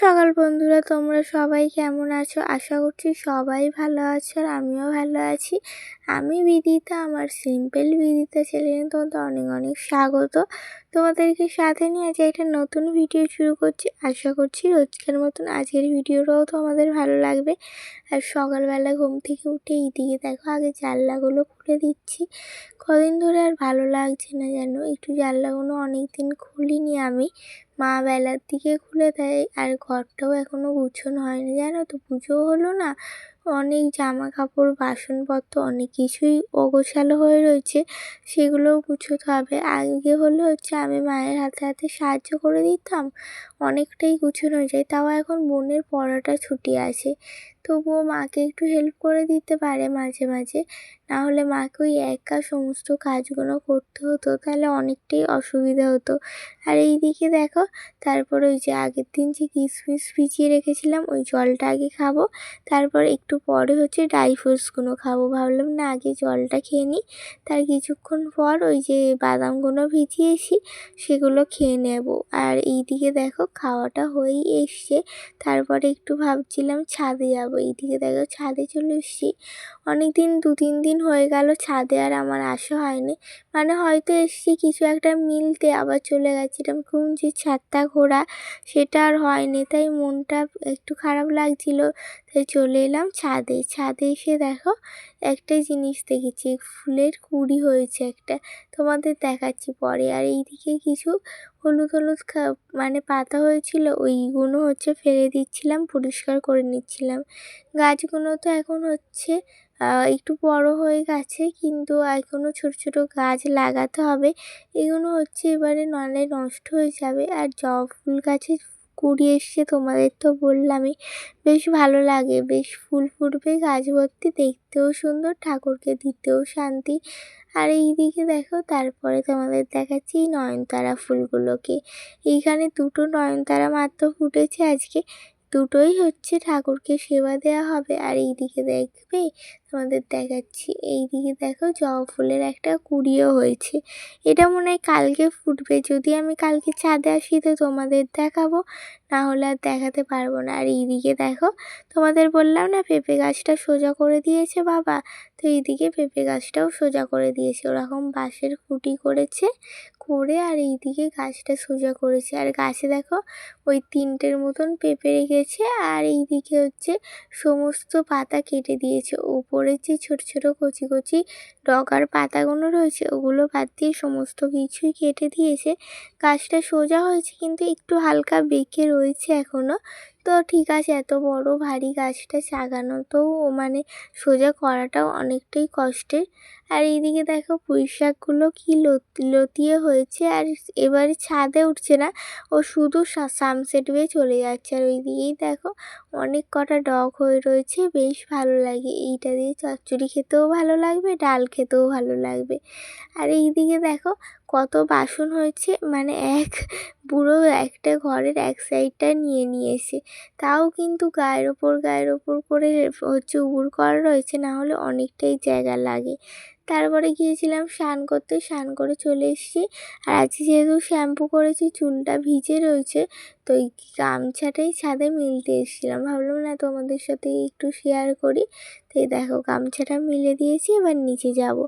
সকাল বন্ধুরা, তোমরা সবাই কেমন আছো? আশা করছি সবাই ভালো আছো আর আমিও ভালো আছি। আমি বিদিতা, আমার সিম্পল বিদিতা চ্যানেলে তোমাদের অনেক অনেক স্বাগত। তোমাদেরকে সাথে নিয়ে আজ একটা নতুন ভিডিও শুরু করছি। আশা করছি রোজকার মতন আজকের ভিডিওটাও তোমাদের ভালো লাগবে। আর সকালবেলা ঘুম থেকে উঠে এইদিকে দেখো, আগে জানলাগুলো খুলে দিচ্ছি। কদিন ধরে আর ভালো লাগছে না যেন, একটু জানলাগুলো অনেক দিন খুলিনি আমি। মা বেলার দিকে খুলে দেয় আর ঘরটাও এখনও গুছন হয়নি, জানো তো? পুজো হলো না, অনেক জামা কাপড় বাসনপত্র, অনেক কিছুই অগোছালো হয়ে রয়েছে, সেগুলোও গুছোতে হবে। আগে হলে হচ্ছে আমি মায়ের হাতে হাতে সাহায্য করে দিতাম, অনেকটাই গুছোনো হয়ে যায়, তাও এখন বোনের পড়াটা ছুটি আছে। তবুও মাকে একটু হেল্প করে দিতে পারে মাঝে মাঝে। না হলে মাকে ওই একা সমস্ত কাজগুলো করতে হতো, তাহলে অনেকটাই অসুবিধা হতো। আর এই দিকে দেখো, তারপর ওই যে আগের দিন যে কিশমিশ ভিজিয়ে রেখেছিলাম, ওই জলটা আগে খাব। তারপর একটু পরে হচ্ছে ড্রাই ফ্রুটসগুলো খাব। ভাবলাম না, আগে জলটা খেয়ে নিই। তার কিছুক্ষণ পর ওই যে বাদামগুলো ভিজিয়েছি, সেগুলো খেয়ে নেব। আর এই দিকে দেখো, খাওয়াটা হয়েই এসছে। তারপরে একটু ভাবছিলাম ছাদে যাব। এইদিকে দেখো ছাদে চলে এসেছি। অনেক দিন দু তিন দিন হয়ে গেল ছাদে আর আমার আসা হয়নি। মানে হয়তো এসছি, কিছু একটা মিলতে আবার চলে গেছি। গেছিলাম যে ছাদটা ঘোরা, সেটা আর হয়নি। তাই মনটা একটু খারাপ লাগছিল, তাই চলে এলাম ছাদে। ছাদে এসে দেখো, একটাই জিনিস দেখেছি, ফুলের কুড়ি হয়েছে একটা। তোমাদের দেখাচ্ছি পরে। আর এইদিকে কিছু হলুদ হলুদ মানে পাতা হয়েছিল, ওইগুলো হচ্ছে ফেলে দিচ্ছিলাম, পরিষ্কার করে নিচ্ছিলাম। গাছগুলো তো এখন হচ্ছে একটু বড় হয়ে গেছে, কিন্তু এখনও ছোট ছোট গাছ লাগাতে হবে। এগুলো হচ্ছে এবারে নাহলে নষ্ট হয়ে যাবে। আর জবা ফুল গাছে কুড়ি এসছে, তোমাদের তো বললামই। বেশ ভালো লাগে, বেশ ফুল ফুটবে, গাছ ভর্তি, দেখতেও সুন্দর, ঠাকুরকে দিতেও শান্তি। আর এই দিকে দেখো, তারপরে তোমাদের দেখাচ্ছি নয়নতারা ফুলগুলোকে। এইখানে দুটো নয়নতারা মাত্র ফুটেছে আজকে। দুটোই হচ্ছে ঠাকুরকে সেবা দেওয়া হবে। আর এই দিকে দেখবে তোমাদের দেখাচ্ছি। এই দিকে দেখো জবা ফুলের একটা কুড়িও হয়েছে। এটা মনে হয় কালকে ফুটবে। যদি আমি কালকে ছাদে আসি তো তোমাদের দেখাবো, না হলে আর দেখাতে পারব না। আর এইদিকে দেখো, তোমাদের বললাম না পেঁপে গাছটা সোজা করে দিয়েছে বাবা? তো এইদিকে পেঁপে গাছটাও সোজা করে দিয়েছে। ওরকম বাঁশের খুঁটি করেছে, করে আর এইদিকে গাছটা সোজা করেছে। আর গাছে দেখো, ওই তিনটের মতন পেঁপে রেখেছে। আর এইদিকে হচ্ছে সমস্ত পাতা কেটে দিয়েছে। উপরে যে ছোট ছোট, কচি কচি ডগার পাতাগুলো রয়েছে, ওগুলো বাদ দিয়ে সমস্ত কিছুই কেটে দিয়েছে। গাছটা সোজা হয়েছে কিন্তু একটু হালকা বেঁকে রয়েছে এখনও তো ঠিক আছে, এত বড় ভারী গাছটা চাগানো তো মানে সোজা করাটাও অনেকটাই কষ্টের। আর এইদিকে দেখো পুঁই শাকগুলো কী লতিয়ে হয়েছে আর এবারে ছাদে উঠছে না, ও শুধু সানসেট বেয়ে চলে যাচ্ছে। আর ওইদিকেই দেখো অনেক কটা ডগ হয়ে রয়েছে, বেশ ভালো লাগে। এইটা দিয়ে চচ্চড়ি খেতেও ভালো লাগবে, ডাল খেতেও ভালো লাগবে। আর এইদিকে দেখো কত বাসন হয়েছে মানে এক বুড়ো একটা ঘরের এক সাইডটা নিয়ে নিয়েছে। তাও কিন্তু গায়ের ওপর গায়ের ওপর করে হচ্ছে উবুর করা রয়েছে না হলে অনেকটাই জায়গা লাগে। তারপরে গিয়েছিলাম স্নান করতে, স্নান করে চলে এসেছি। আর আজকে যেহেতু শ্যাম্পু করেছি, চুলটা ভিজে রয়েছে, তো এই গামছাটাই ছাদে মিলতে এসেছিলাম। ভাবলাম, না, তোমাদের সাথে একটু শেয়ার করি। তো এই দেখো, গামছাটা মিলে দিয়েছি, এবার নিচে যাব।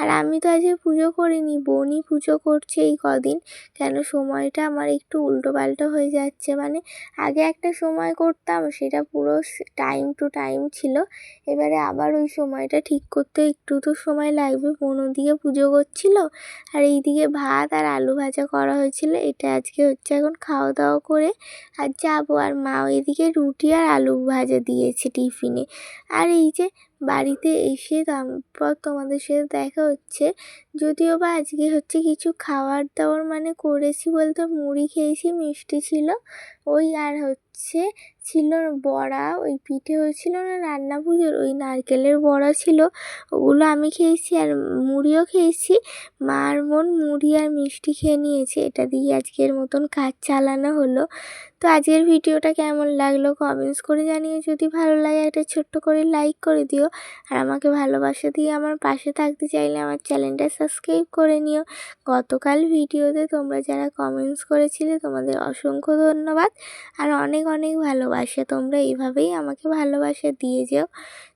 আর আমি তো আজকে পুজো করিনি, বোনই পুজো করছে এই কদিন। কেন, সময়টা আমার একটু উল্টো পাল্টো হয়ে যাচ্ছে। মানে আগে একটা সময় করতাম, সেটা পুরো টাইম টু টাইম ছিল। এবারে আবার ওই সময়টা ঠিক করতে একটু তো সময় লাগবে বোন ওদিকে পুজো করছিল। আর এইদিকে ভাত আর আলু ভাজা করা হয়েছিল। এটা আজকে হচ্ছে এখন খাওয়া দাওয়া করে আর যাব। আর মা ওইদিকে রুটি আর আলু ভাজা দিয়েছে টিফিনে। আর এই যে বাড়িতে এসে তারপর তোমাদের সাথে দেখা হচ্ছে। যদিও বা আজকে হচ্ছে কিছু খাবার দাওয়ার মানে করেছি বলতে মুড়ি খেয়েছি, মিষ্টি ছিল। ওই আর হচ্ছে ছিল বড়া, ওই পিঠে হয়েছিল না রান্না পুজোর ওই নারকেলের বড়া ছিল। ওগুলো আমি খেয়েছি আর মুড়িও খেয়েছি। মার মন মুড়ি আর মিষ্টি খেয়ে নিয়েছে। এটা দিয়ে আজকের মতন কাজ চালানো হলো। তো আজকের ভিডিওটা কেমন লাগল কমেন্টস করে জানিয়ে যদি ভালো লাগে একটা ছোট্ট করে লাইক করে দিও। আর আমাকে ভালোবাসা দিয়ে আমার পাশে থাকতে চাইলে আমার চ্যানেলটা সাবস্ক্রাইব করে নিও। গতকাল ভিডিওতে তোমরা যারা কমেন্টস করেছিলে, তোমাদের অসংখ্য ধন্যবাদ। আর অনেক অনেক ভালোবাসা। তোমরা এইভাবেই আমাকে ভালোবাসা দিয়ে যেও।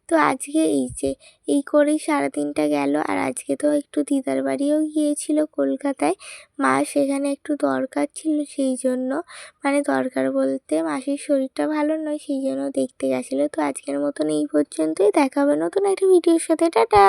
তো আজকে এই যে, এই করেই সারাদিনটা গেল। আর আজকে তো একটু দিদার বাড়িও গিয়েছিল কলকাতায়। মা সেখানে একটু দরকার ছিল সেই জন্য। মানে দরকার বলতে মাসির শরীরটা ভালো নয় সেই জন্য দেখতে গেছিল। তো আজকের মতন এই পর্যন্তই। দেখা হবে নতুন একটা ভিডিওর সাথে। টাটা!